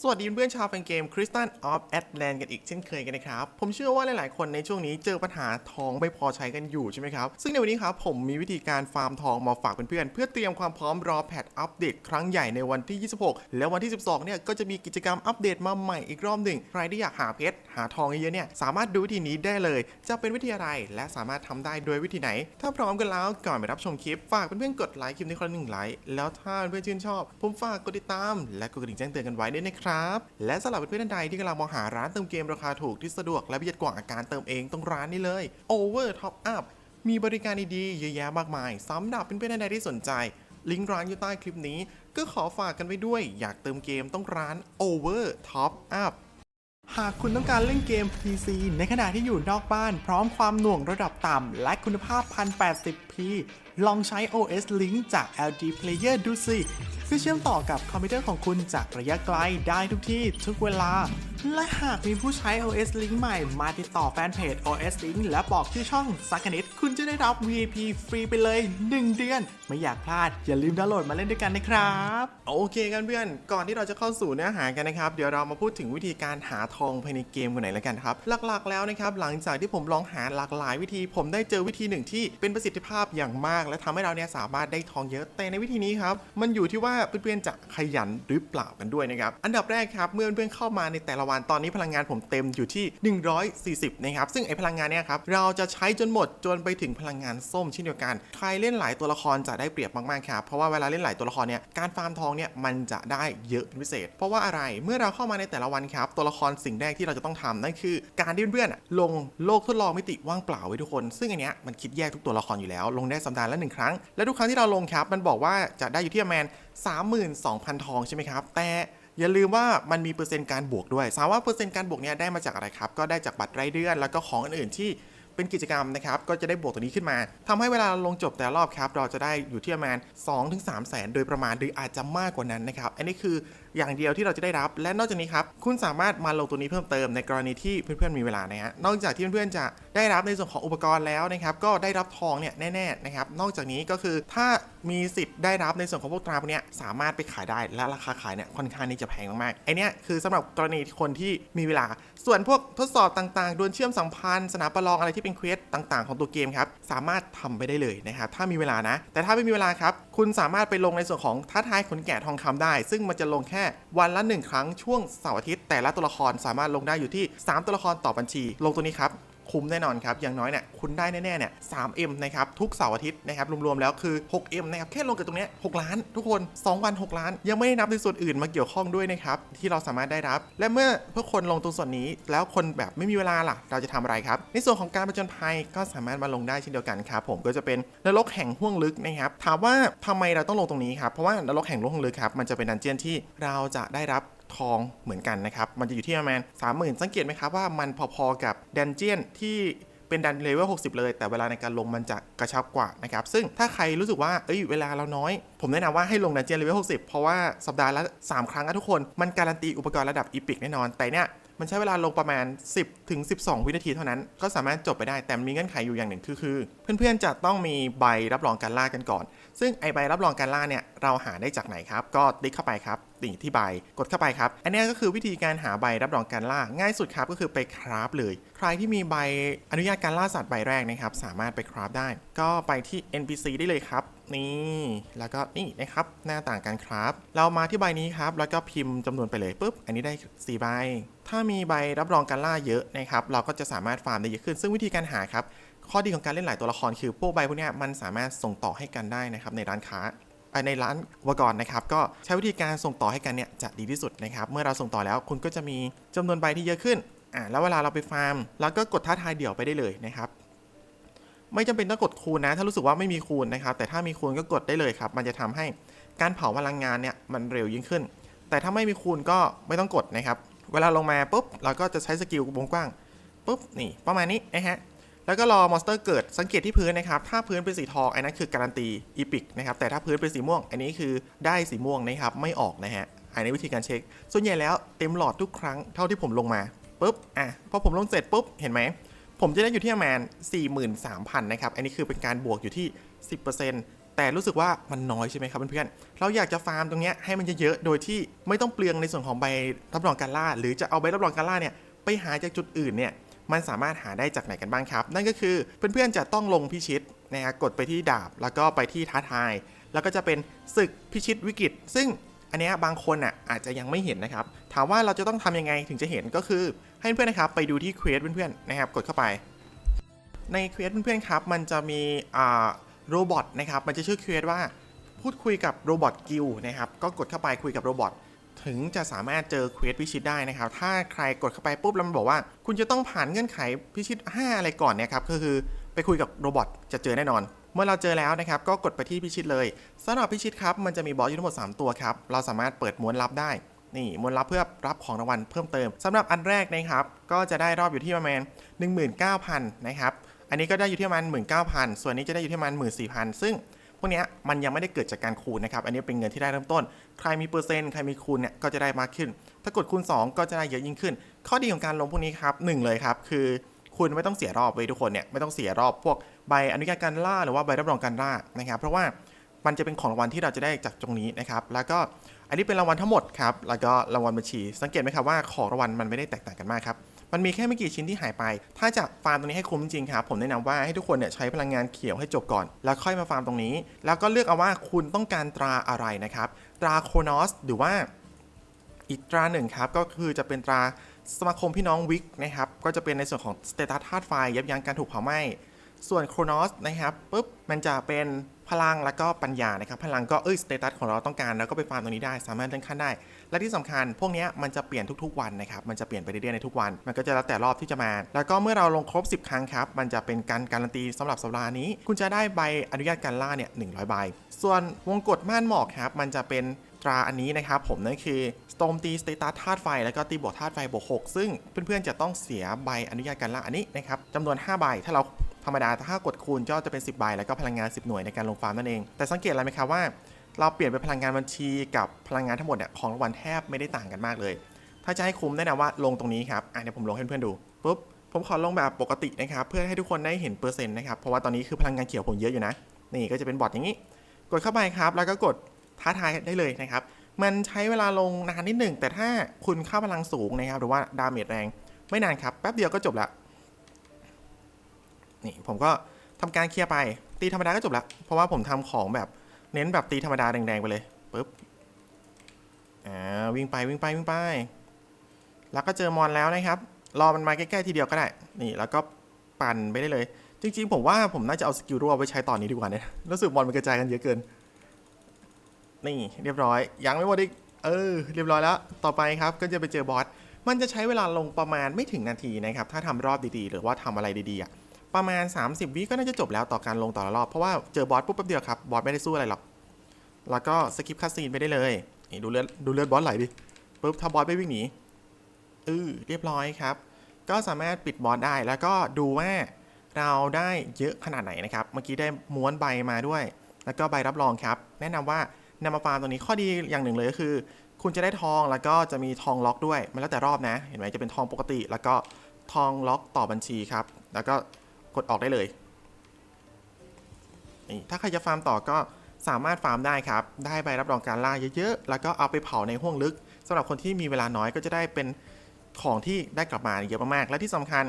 สวัสดีเพื่อนๆชาวแฟนเกม Crystal of Atlant กันอีกเช่นเคยกันนะครับ ผมเชื่อว่าหลาย ๆ คนในช่วงนี้เจอปัญหาทองไม่พอใช้กันอยู่ใช่ไหมครับ ซึ่งในวันนี้ครับผมมีวิธีการฟาร์มทองมาฝากเพื่อน ๆ เพื่อเตรียมความพร้อมรอแพทอัปเดตครั้งใหญ่ในวันที่ 26 และวันที่ 12 เนี่ยก็จะมีกิจกรรมอัปเดตมาใหม่อีกรอบหนึ่ง ใครที่อยากหาเพชร หาทองเยอะๆเนี่ยสามารถดูวิธีนี้ได้เลย จะเป็นวิธีอะไรและสามารถทำได้โดยวิธีไหน ถ้าพร้อมกันแล้วก่อนไปรับชมคลิป ฝากเพื่อนๆกดไลค์คลิปนี้คนหนึ่งไลค์แล้วถ้าเพื่อนๆชื่นชอบ ผมฝากกดติดตาม และกดกระดิ่งแจ้งเตือนกันไว้ด้วยนะครับ และสำหรับเพื่อนๆท่านใดที่กำลังมองหาร้านเติมเกมราคาถูกที่สะดวกและประหยัดกว่าการเติมเองตรงร้านนี้เลย Over Top Up มีบริการดีๆเยอะแยะมากมายสำหรับเพื่อนๆท่านใดที่สนใจลิงก์ร้านอยู่ใต้คลิปนี้ ก็ขอฝากกันไว้ด้วย อยากเติมเกมต้องร้าน Over Top Up หากคุณต้องการเล่นเกม PC ในขณะที่อยู่นอกบ้าน พร้อมความหน่วงระดับต่ำ และคุณภาพ 1080p ลองใช้ OS Link จาก LG Player ดูสิ เพื่อเชื่อมต่อกับคอมพิวเตอร์ของคุณจากระยะไกลได้ทุกที่ทุกเวลา และหากมีผู้ใช้ OS Link ใหม่มาติดต่อแฟนเพจ OS Link และบอกชื่อช่องสักนิดคุณจะได้รับ VIP ฟรีไปเลย 1 เดือน ไม่อยากพลาด อย่าลืมดาวน์โหลดมาเล่นด้วยกันนะครับ โอเคกันเพื่อน ก่อนที่เราจะเข้าสู่เนื้อหากันนะครับ เดี๋ยวเรามาพูดถึงวิธีการหาทองภายในเกมกันหน่อยแล้วกันครับ หลักๆ แล้วนะครับ หลังจากที่ผมลองหาหลากหลายวิธี ผมได้เจอวิธีหนึ่งที่เป็นประสิทธิภาพอย่างมาก และทำให้เราเนี่ยสามารถได้ทองเยอะแต่ในวิธีนี้ครับมันอยู่ที่ว่าเพื่อนๆจะขยันหรือเปล่ากันด้วยนะครับ อันดับแรกครับ เมื่อเพื่อนๆเข้ามาในแต่ละวันตอนนี้พลังงานผมเต็มอยู่ที่ 140 นะครับ ซึ่งไอพลังงานเนี่ยครับเราจะใช้จนหมดจนไปถึงพลังงานส้มเช่นเดียวกัน ใครเล่นหลายตัวละครจะได้เปรียบมากๆครับ เพราะว่าเวลาเล่นหลายตัวละครเนี่ยการฟาร์มทองเนี่ยมันจะได้เยอะเป็นพิเศษ เพราะว่าอะไร เมื่อเราเข้ามาในแต่ละวันครับ ตัวละครสิ่งแรกที่เราจะต้องทำนั่นคือ การที่เพื่อนๆลงโลกทดลองมิติว่างเปล่าไว้ทุกคน ซึ่งอันเนี้ยมันคิดแยกทุกตัวละครอยู่แล้ว ลงได้สัปดาห์ละหนึ่งครั้ง และทุกครั้งที่เราลงครับมันบอกว่าจะได้อยู่ที่ประมาณ 32,000 ทองใช่ไหมครับ แต่อย่าลืมว่ามันมีเปอร์เซ็นต์การบวกด้วยสามว่าเปอร์เซ็นต์การบวกเนี้ยได้มาจากอะไรครับ ก็ได้จากบัตรรายเดือน แล้วก็ของอื่นๆที่เป็นกิจกรรมนะครับ ก็จะได้บวกตัวนี้ขึ้นมาทำให้เวลาลงจบแต่รอบครับ เราจะได้อยู่ที่ประมาณ 2-3แสนโดยประมาณหรืออาจจะมากกว่านั้นนะครับ อันนี้คืออย่างเดียวที่เราจะได้รับ และนอกจากนี้ครับ คุณสามารถมาลงตัวนี้เพิ่มเติมในกรณีที่เพื่อนๆมีเวลานะฮะ นอกจากที่เพื่อนๆจะได้รับในส่วนของอุปกรณ์แล้วนะครับ ก็ได้รับทองเนี่ยแน่ๆนะครับ นอกจากนี้ก็คือถ้า มีสิทธิ์ได้รับในส่วนของพวกตราพวกนี้สามารถไปขายได้และราคาขายเนี่ยค่อนข้างที่จะแพงมากๆไอเนี้ยคือสำหรับกรณีคนที่มีเวลา ส่วนพวกทดสอบต่างๆดวลเชื่อมสัมพันธ์สนามประลองอะไรที่เป็นเควสต่าง ๆ ของตัวเกมครับสามารถทำไปได้เลยนะครับถ้ามีเวลานะ แต่ถ้าไม่มีเวลาครับคุณสามารถไปลงในส่วนของท้าทายขนแกะทองคำได้ ซึ่งมันจะลงแค่วันละหนึ่งครั้งช่วงเสาร์อาทิตย์แต่ละตัวละครสามารถลงได้อยู่ที่ 3 ตัวละครต่อบัญชี ลงตัวนี้ครับ คุ้มแน่นอนครับ อย่างน้อยเนี่ยคุณได้แน่ๆเนี่ย 3M นะครับทุกเสาร์อาทิตย์นะครับรวมๆแล้วคือ 6M นะครับแค่ลงกับตรงเนี้ย6ล้าน ทุกคน 2 วัน 6 ล้าน ยังไม่ได้นับในส่วนอื่นมาเกี่ยวข้องด้วยนะครับที่เราสามารถได้รับ และเมื่อพวกคนลงตรงส่วนนี้แล้วคนแบบไม่มีเวลาล่ะ เราจะทำอะไรครับในส่วนของการประจนภัยก็สามารถมาลงได้เช่นเดียวกันครับผมก็จะเป็นนรกแห่งห้วงลึกนะครับถามว่าทำไมเราต้องลงตรงนี้ครับเพราะว่านรกแห่งห้วงลึกครับมันจะเป็นดันเจียนที่เราจะได้รับ ทองเหมือนกันนะครับ มันจะอยู่ที่ประมาณ 30,000 สังเกตไหมครับว่ามันพอๆกับดันเจียนที่เป็นดันเลเวล 60 เลย แต่เวลาในการลงมันจะกระชับกว่านะครับ ซึ่งถ้าใครรู้สึกว่า เอ้ย เวลาเราน้อย ผมแนะนำว่าให้ลงดันเจียนเลเวล 60 เพราะว่าสัปดาห์ละ 3 ครั้งนะทุกคน มันการันตีอุปกรณ์ระดับอีพิกแน่นอน แต่เนี่ย มันใช้เวลาลงประมาณ 10 ถึง 12 วินาทีเท่านั้น ก็สามารถจบไปได้ แต่มีเงื่อนไขอยู่อย่างหนึ่งคือคือเพื่อนๆจะต้องมีใบรับรองการล่ากันก่อน ซึ่งไอใบรับรองการล่าเนี่ยเราหาได้จากไหนครับ ก็ติ๊กเข้าไปครับนี่ที่ใบกดเข้าไปครับ อันนี้ก็คือวิธีการหาใบรับรองการล่า ง่ายสุดครับก็คือไปคราฟเลย ใครที่มีใบอนุญาตการล่าสัตว์ใบแรกนะครับสามารถไปคราฟได้ ก็ไปที่ NPC ได้เลยครับ นี่ แล้วก็นี่นะครับหน้าต่างการคราฟเรามาที่ใบนี้ครับ แล้วก็พิมพ์จำนวนไปเลยปุ๊บ อันนี้ได้ 4 ใบ ถ้ามีใบรับรองการล่าเยอะนะครับ เราก็จะสามารถฟาร์มได้เยอะขึ้น ซึ่งวิธีการหาครับ ข้อดีของการเล่นหลายตัวละครคือพวกใบพวกนี้มันสามารถส่งต่อให้กันได้นะครับในร้านค้าในร้านอุปกรณ์นะครับ ก็ใช้วิธีการส่งต่อให้กันเนี่ยจะดีที่สุดนะครับ เมื่อเราส่งต่อแล้วคุณก็จะมีจำนวนใบที่เยอะขึ้นอ่าแล้วเวลาเราไปฟาร์มเราก็กดท้าทายเดี่ยวไปได้เลยนะครับ ไม่จำเป็นต้องกดคูณนะ ถ้ารู้สึกว่าไม่มีคูณนะครับ แต่ถ้ามีคูณก็กดได้เลยครับ มันจะทำให้การเผาพลังงานเนี่ยมันเร็วยิ่งขึ้น แต่ถ้าไม่มีคูณก็ไม่ต้องกดนะครับ เวลาลงมาปุ๊บเราก็จะใช้สกิลวงกว้างปุ๊บนี่ประมาณนี้นะฮะแล้วก็รอมอนสเตอร์เกิดสังเกตที่พื้นนะครับ ถ้าพื้นเป็นสีทองอันนั้นคือการันตีอีพิกนะครับ แต่ถ้าพื้นเป็นสีม่วง อันนี้คือได้สีม่วงนะครับ ไม่ออกนะฮะอันนี้วิธีการเช็ค ส่วนใหญ่แล้วเต็มหลอดทุกครั้งเท่าที่ผมลงมาปุ๊บ อะ พอผมลงเสร็จปุ๊บ เห็นไหม ผมจะได้อยู่ที่ประมาณ 43,000 นะครับ อันนี้คือเป็นการบวกอยู่ที่ 10%แต่รู้สึกว่ามันน้อยใช่ไหมครับเพื่อนๆ เราอยากจะฟาร์มตรงเนี้ยให้มันเยอะๆ โดยที่ไม่ต้องเปลืองในส่วนของใบรับรองการล่า หรือจะเอาใบรับรองการล่าเนี่ยไปหาจากจุดอื่นเนี่ย มันสามารถหาได้จากไหนกันบ้างครับ นั่นก็คือเพื่อนๆ จะต้องลงพิชิตนะฮะ กดไปที่ดาบ แล้วก็ไปที่ท้าทาย แล้วก็จะเป็นศึกพิชิตวิกฤต ซึ่งอันนี้บางคนอะอาจจะยังไม่เห็นนะครับ ถามว่าเราจะต้องทำยังไงถึงจะเห็นก็คือ ให้เพื่อนๆนะครับไปดูที่เควสเพื่อนๆนะครับกดเข้าไป ในเควสเพื่อนๆครับมันจะมีอ่าโรบอทนะครับมันจะชื่อเควสว่าพูดคุยกับโรบอทกิลนะครับก็กดเข้าไปคุยกับโรบอทถึงจะสามารถเจอเควสพิชิตได้นะครับ ถ้าใครกดเข้าไปปุ๊บแล้วมันบอกว่า คุณจะต้องผ่านเงื่อนไขพิชิต 5 อะไรก่อนเนี่ยครับก็คือไปคุยกับโรบอทจะเจอแน่นอน เมื่อเราเจอแล้วนะครับ ก็กดไปที่พิชิตเลยสำหรับพิชิตครับมันจะมีบอสอยู่ทั้งหมด 3 ตัวครับ เราสามารถเปิดม้วนลับได้ นี่มวลลับเพื่อรับของรางวัลเพิ่มเติมสำหรับอันแรกนะครับ ก็จะได้รอบอยู่ที่ประมาณ 19,000 นะครับ อันนี้ก็ได้อยู่ที่ประมาณ 19,000 ส่วนนี้จะได้อยู่ที่ประมาณ 14,000 ซึ่งพวกนี้มันยังไม่ได้เกิดจากการคูณนะครับ อันนี้เป็นเงินที่ได้เริ่มต้น ใครมีเปอร์เซ็นต์ใครมีคูณเนี่ยก็จะได้มากขึ้น ถ้ากดคูณ 2 ก็จะได้เยอะยิ่งขึ้น ข้อดีของการลงพวกนี้ครับหนึ่งเลยครับคือคุณไม่ต้องเสียรอบเลยทุกคนเนี่ยไม่ต้องเสียรอบพวกใบอนุญาตการล่าหรือว่าใบรับรองการล่านะครับ เพราะว่ามันจะเป็นของรางวัลที่เราจะได้จากตรงนี้นะครับ แล้วก็ อันนี้เป็นรางวัลทั้งหมดครับ แล้วก็รางวัลบัญชี สังเกตไหมครับว่าของรางวัลมันไม่ได้แตกต่างกันมากครับ มันมีแค่ไม่กี่ชิ้นที่หายไป ถ้าจะฟาร์มตรงนี้ให้คุ้มจริงๆครับ ผมแนะนำว่าให้ทุกคนเนี่ยใช้พลังงานเขียวให้จบก่อน แล้วค่อยมาฟาร์มตรงนี้ แล้วก็เลือกเอาว่าคุณต้องการตราอะไรนะครับ ตราโครนอสหรือว่าอีกตราหนึ่งครับก็คือจะเป็นตราสมาคมพี่น้องวิกนะครับ ก็จะเป็นในส่วนของสเตตัสธาตุไฟยับยั้งการถูกเผาไหม้ ส่วนโครนอสนะครับปุ๊บมันจะเป็น พลังแล้วก็ปัญญานะครับ พลังก็เอ้ยสเตตัสของเราต้องการแล้วก็ไปฟาร์มตรงนี้ได้ สามารถเลื่อนขั้นได้ และที่สำคัญพวกนี้มันจะเปลี่ยนทุกๆวันนะครับ มันจะเปลี่ยนไปเรื่อยๆในทุกวัน มันก็จะแล้วแต่รอบที่จะมา แล้วก็เมื่อเราลงครบ 10 ครั้งครับ มันจะเป็นการการันตีสำหรับสัปดาห์นี้ คุณจะได้ใบอนุญาตการล่าเนี่ย100ใบ ส่วนวงกฎม่านหมอกครับ มันจะเป็นตราอันนี้นะครับผมนั่นคือสโตมตีสเตตัสธาตุไฟ แล้วก็ตีบวกธาตุไฟบวก6ซึ่งเพื่อนๆจะต้องเสียใบอนุญาตการล่าอันนี้นะครับจำนวน 5 ใบ ถ้าเรา ธรรมดาถ้ากดคูณก็จะเป็น 10ใบแล้วก็พลังงาน 10 หน่วยในการลงฟาร์มนั่นเอง แต่สังเกตอะไรไหมครับว่า เราเปลี่ยนเป็นพลังงานบัญชีกับพลังงานทั้งหมดเนี่ยของรางวัลแทบไม่ได้ต่างกันมากเลย ถ้าจะให้คุ้มแนะนำว่าลงตรงนี้ครับอะเดี๋ยวผมลงให้เพื่อนๆดูปุ๊บผมขอลงแบบปกตินะครับเพื่อให้ทุกคนได้เห็นเปอร์เซ็นต์นะครับเพราะว่าตอนนี้คือพลังงานเขียวผมเยอะอยู่นะ นี่ก็จะเป็นบอทอย่างนี้ กดเข้าไปครับ แล้วก็กดท้าทายได้เลยนะครับมันใช้เวลาลงนานนิดหนึ่งแต่ถ้าคุณค่าพลังสูงนะครับหรือว่าดาเมจแรง ไม่นานครับแป๊บเดียวก็จบละ นี่ผมก็ทำการเคลียร์ไปตีธรรมดาก็จบละเพราะว่าผมทำของแบบเน้นแบบตีธรรมดาแดงๆไปเลยปึ๊บอ่าวิ่งไปวิ่งไปวิ่งไป แล้วก็เจอมอนแล้วนะครับ รอมันมาใกล้ๆทีเดียวก็ได้ นี่แล้วก็ปั่นไปได้เลย จริงๆ ผมว่าผมน่าจะเอาสกิลรัวไปใช้ตอนนี้ดีกว่าเนี่ยรู้สึกบอลมันกระจายกันเยอะเกิน นี่เรียบร้อย ยังไม่หมดอีกเออเรียบร้อยแล้ว ต่อไปครับก็จะไปเจอบอส มันจะใช้เวลาลงประมาณไม่ถึงนาทีนะครับ ถ้าทำรอบดีๆ หรือว่าทำอะไรดีๆอะ ประมาณ 30 วิก็น่าจะจบแล้วต่อการลงต่อละรอบ เพราะว่าเจอบอสปุ๊บแป๊บเดียวครับ บอสไม่ได้สู้อะไรหรอก แล้วก็สกิปคัสซีนไปได้เลยนี่ดูเลือดดูเลือดบอสไหลดิปุ๊บถ้าบอสไม่วิ่งหนีเออเรียบร้อยครับ ก็สามารถปิดบอสได้แล้วก็ดูว่าเราได้เยอะขนาดไหนนะครับ เมื่อกี้ได้ม้วนใบมาด้วย แล้วก็ใบรับรองครับ แนะนำว่านำมาฟาร์มตัวนี้ข้อดีอย่างหนึ่งเลยก็คือ คุณจะได้ทองแล้วก็จะมีทองล็อกด้วย มันแล้วแต่รอบนะ เห็นไหมจะเป็นทองปกติ แล้วก็ทองล็อกต่อบัญชีครับ แล้วก็ กดออกได้เลยนี่ถ้าใครจะฟาร์มต่อก็สามารถฟาร์มได้ครับ ได้ใบรับรองการล่าเยอะๆ แล้วก็เอาไปเผาในห้วงลึกสำหรับคนที่มีเวลาน้อยก็จะได้เป็นของที่ได้กลับมาเยอะมากๆ และที่สำคัญ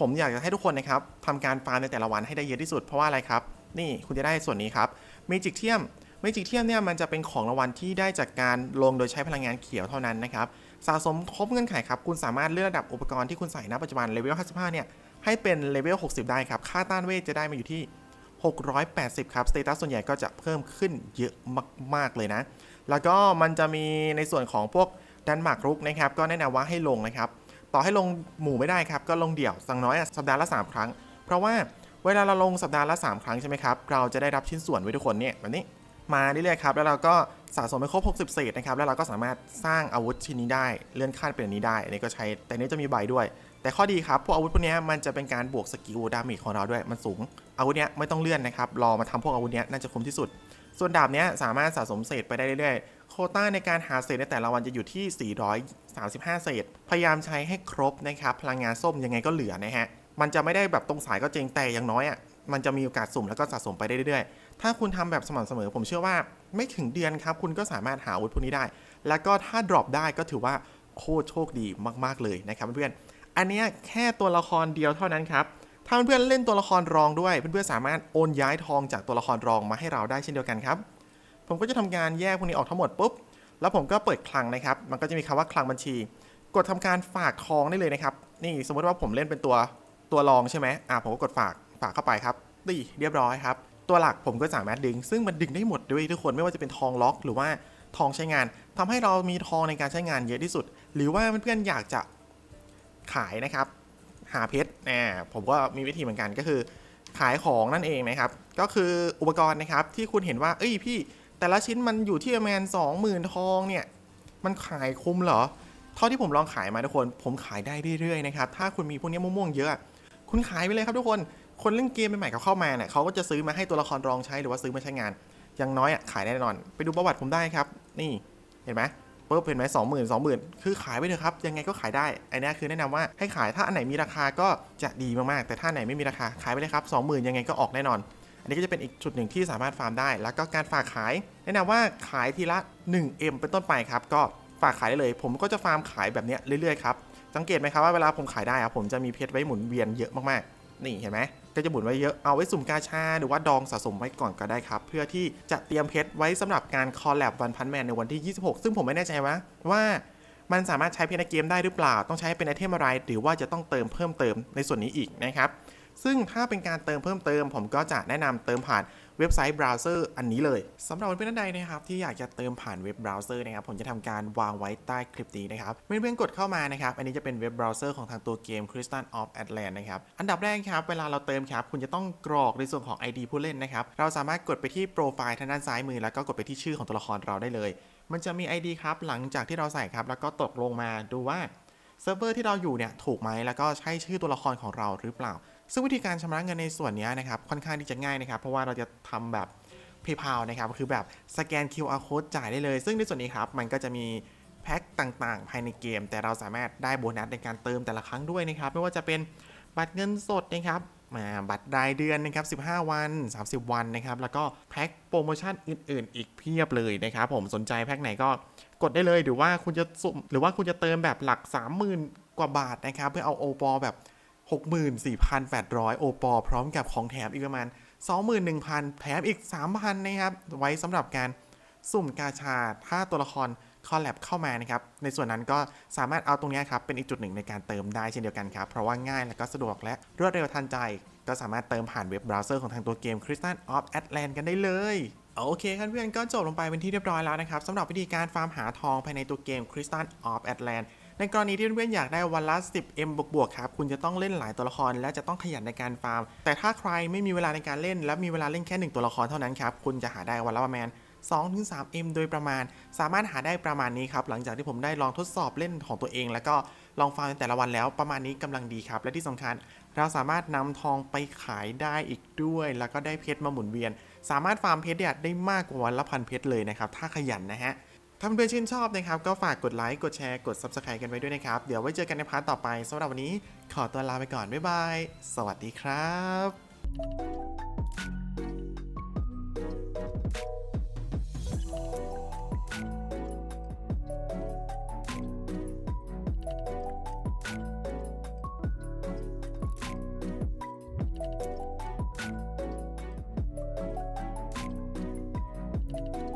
ผมอยากจะให้ทุกคนนะครับทำการฟาร์มในแต่ละวันให้ได้เยอะที่สุดเพราะว่าอะไรครับ นี่คุณจะได้ส่วนนี้ครับเมจิกเทียมเมจิกเทียมเนี่ยมันจะเป็นของรางวัลที่ได้จากการลงโดยใช้พลังงานเขียวเท่านั้นนะครับสะสมครบเงื่อนไขครับคุณสามารถเลื่อนระดับอุปกรณ์ที่คุณใส่ณปัจจุบันเลเวล 55 เนี่ย ให้เป็นเลเวล 60 ได้ครับ ค่าต้านเวทจะได้มาอยู่ที่ 680 ครับสเตตัสส่วนใหญ่ก็จะเพิ่มขึ้นเยอะมาก ๆ เลยนะ แล้วก็มันจะมีในส่วนของพวกดันหมากรุกนะครับ ก็แนะนำว่าให้ลงนะครับ ต่อให้ลงหมู่ไม่ได้ครับ ก็ลงเดี่ยวสังน้อยสัปดาห์ละ 3 ครั้ง เพราะว่าเวลาเราลงสัปดาห์ละ 3 ครั้งใช่ไหมครับ เราจะได้รับชิ้นส่วนไว้ทุกคนเนี่ยแบบนี้ มาเรื่อยๆครับ แล้วเราก็สะสมไปครบ 60เศษนะครับ แล้วเราก็สามารถสร้างอาวุธชิ้นนี้ได้ เลื่อนขั้นเป็นนี้ได้ อันนี้ก็ใช้ แต่อันนี้จะมีใบด้วย แต่ข้อดีครับ พวกอาวุธพวกนี้มันจะเป็นการบวกสกิลดาเมจของเราด้วย มันสูง อาวุธเนี้ยไม่ต้องเลื่อนนะครับ รอมาทำพวกอาวุธเนี้ยน่าจะคุ้มที่สุด ส่วนดาบเนี้ยสามารถสะสมเศษไปได้เรื่อยๆ โคต้าในการหาเศษในแต่ละวันจะอยู่ที่ 435 เศษ พยายามใช้ให้ครบนะครับ พลังงานส้มยังไงก็เหลือนะฮะ มันจะไม่ได้แบบตรงสายก็จริงแต่อย่างน้อยอะ มันจะมีโอกาสสุ่มแล้วก็สะสมไปได้เรื่อยๆ ถ้าคุณทำแบบสม่ำเสมอ ผมเชื่อว่าไม่ถึงเดือนครับคุณก็สามารถหาอาวุธพวกนี้ได้ แล้วก็ถ้าดรอปได้ก็ถือว่าโคตรโชคดีมากๆเลยนะครับเพื่อนๆ อันนี้แค่ตัวละครเดียวเท่านั้นครับ ถ้าเพื่อนๆเล่นตัวละครรองด้วย เพื่อนๆสามารถโอนย้ายทองจากตัวละครรองมาให้เราได้เช่นเดียวกันครับ ผมก็จะทำการแยกพวกนี้ออกทั้งหมดปุ๊บ แล้วผมก็เปิดคลังนะครับ มันก็จะมีคำว่าคลังบัญชี กดทำการฝากทองได้เลยนะครับ นี่สมมติว่าผมเล่นเป็นตัวตัวรองใช่ไหมอ่าผมก็กดฝากฝากเข้าไปครับดีเรียบร้อยครับ ตัวหลักผมก็สามารถดึง ซึ่งมันดึงได้หมดด้วยทุกคนไม่ว่าจะเป็นทองล็อกหรือว่าทองใช้งานทำให้เรามีทองในการใช้งานเยอะที่สุด หรือว่าเพื่อนๆอยากจะ ขายนะครับ หาเพชรแหมผมก็มีวิธีเหมือนกันก็คือ ขายของนั่นเองนะครับ ก็คืออุปกรณ์นะครับที่คุณเห็นว่า เอ้ยพี่ แต่ละชิ้นมันอยู่ที่ประมาณสองหมื่นทองเนี่ย มันขายคุ้มเหรอ เท่าที่ผมลองขายมาทุกคน ผมขายได้เรื่อยๆนะครับ ถ้าคุณมีพวกนี้ม่วงๆเยอะ คุณขายไปเลยครับทุกคน คนเล่นเกมใหม่ๆเขาเข้ามาเนี่ยเขาก็จะซื้อมาให้ตัวละครรองใช้หรือว่าซื้อมาใช้งาน อย่างน้อยอะขายแน่นอน ไปดูประวัติผมได้ครับ นี่ เห็นไหม ปุ๊บเห็นไหมสองหมื่นสองหมื่นคือขายไปเถอะครับ ยังไงก็ขายได้ไอ้นี่คือแนะนำว่าให้ขายถ้าอันไหนมีราคาก็จะดีมากๆ แต่ถ้าไหนไม่มีราคาขายไปเลยครับสองหมื่นยังไงก็ออกแน่นอน อันนี้ก็จะเป็นอีกจุดหนึ่งที่สามารถฟาร์มได้ แล้วก็การฝากขาย แนะนำว่าขายทีละ 1M เป็นต้นไปครับ ก็ฝากขายได้เลย ผมก็จะฟาร์มขายแบบเนี้ยเรื่อยๆครับสังเกตไหมครับว่าเวลาผมขายได้อะผมจะมีเพชรไว้หมุนเวียนเยอะมากๆ นี่เห็นไหมก็จะหมุนไว้เยอะเอาไว้สุ่มกาชา หรือว่าดองสะสมไว้ก่อนก็ได้ครับ เพื่อที่จะเตรียมเพชรไว้สำหรับการคอลแลบวันพันแมนในวันที่ 26 ซึ่งผมไม่แน่ใจว่าว่ามันสามารถใช้เพชรในเกมได้หรือเปล่า ต้องใช้เป็นไอเทมอะไร หรือว่าจะต้องเติมเพิ่มเติมในส่วนนี้อีกนะครับ ซึ่งถ้าเป็นการเติมเพิ่มเติม ผมก็จะแนะนำเติมผ่าน เว็บไซต์เบราว์เซอร์อันนี้เลยสำหรับเพื่อนๆท่านใดนะครับที่อยากจะเติมผ่านเว็บเบราว์เซอร์นะครับผมจะทำการวางไว้ใต้คลิปนี้นะครับเพื่อนๆกดเข้ามานะครับอันนี้จะเป็นเว็บเบราว์เซอร์ของทางตัวเกม Crystal of Atlant นะครับอันดับแรกครับเวลาเราเติมครับคุณจะต้องกรอกในส่วนของ ID ผู้เล่นนะครับเราสามารถกดไปที่โปรไฟล์ทางด้านซ้ายมือ แล้วก็กดไปที่ชื่อของตัวละครเราได้เลย มันจะมี ID ครับหลังจากที่เราใส่ครับแล้วก็ตกลงมาดูว่าเซิร์ฟเวอร์ที่เราอยู่เนี่ยถูกไหมแล้วก็ใช่ชื่อตัวละครของเราหรือเปล่า ซึ่งวิธีการชำระเงินในส่วนนี้นะครับค่อนข้างที่จะง่ายนะครับ เพราะว่าเราจะทำแบบ PayPal นะครับคือแบบสแกน QR code จ่ายได้เลย ซึ่งในส่วนนี้ครับมันก็จะมีแพ็คต่างๆ ภายในเกม แต่เราสามารถได้โบนัสในการเติมแต่ละครั้งด้วยนะครับ ไม่ว่าจะเป็นบัตรเงินสดนะครับมาบัตรรายเดือนนะครับ 15 วัน 30 วันนะครับ แล้วก็แพ็คโปรโมชั่นอื่น ๆ อีกเพียบเลยนะครับผมสนใจแพ็คไหนก็กดได้เลย หรือว่าคุณจะสุ่มหรือว่าคุณจะเติมแบบหลัก 30,000 กว่าบาทนะครับ เพื่อเอาโอปอแบบ 64,800 โอปอ พร้อมกับของแถมอีกประมาณ 21,000 แถมอีก 3,000 นะครับ ไว้สำหรับการสุ่มกาชา ถ้าตัวละครคอลแลบเข้ามานะครับ ในส่วนนั้นก็สามารถเอาตรงนี้ครับ เป็นอีกจุดหนึ่งในการเติมได้เช่นเดียวกันครับ เพราะว่าง่ายและก็สะดวกและรวดเร็วทันใจ ก็สามารถเติมผ่านเว็บเบราว์เซอร์ของทางตัวเกม Crystal of Atlant กันได้เลยโอเคครับเพื่อนก็จบลงไปเป็นที่เรียบร้อยแล้วนะครับสำหรับวิธีการฟาร์มหาทองภายในตัวเกม Crystal of Atlant ในกรณีที่เพื่อนๆอยากได้วันละ 10M บวกๆครับ คุณจะต้องเล่นหลายตัวละคร และจะต้องขยันในการฟาร์ม แต่ถ้าใครไม่มีเวลาในการเล่น และมีเวลาเล่นแค่ 1 ตัวละครเท่านั้นครับ คุณจะหาได้วันละประมาณ 2-3M โดยประมาณ สามารถหาได้ประมาณนี้ครับ หลังจากที่ผมได้ลองทดสอบเล่นของตัวเอง แล้วก็ลองฟาร์มในแต่ละวันแล้วประมาณนี้กำลังดีครับ และที่สำคัญ เราสามารถนำทองไปขายได้อีกด้วย แล้วก็ได้เพชรมาหมุนเวียน สามารถฟาร์มเพชรได้มากกว่าวันละพันเพชรเลยนะครับ ถ้าขยันนะฮะ ถ้าเพื่อนๆชื่นชอบนะครับ ก็ฝากกดไลค์ กดแชร์ กด Subscribe กันไว้ด้วยนะครับ เดี๋ยวไว้เจอกันในพาร์ทต่อไปสำหรับวันนี้ ขอตัวลาไปก่อน บ๊ายบาย สวัสดีครับ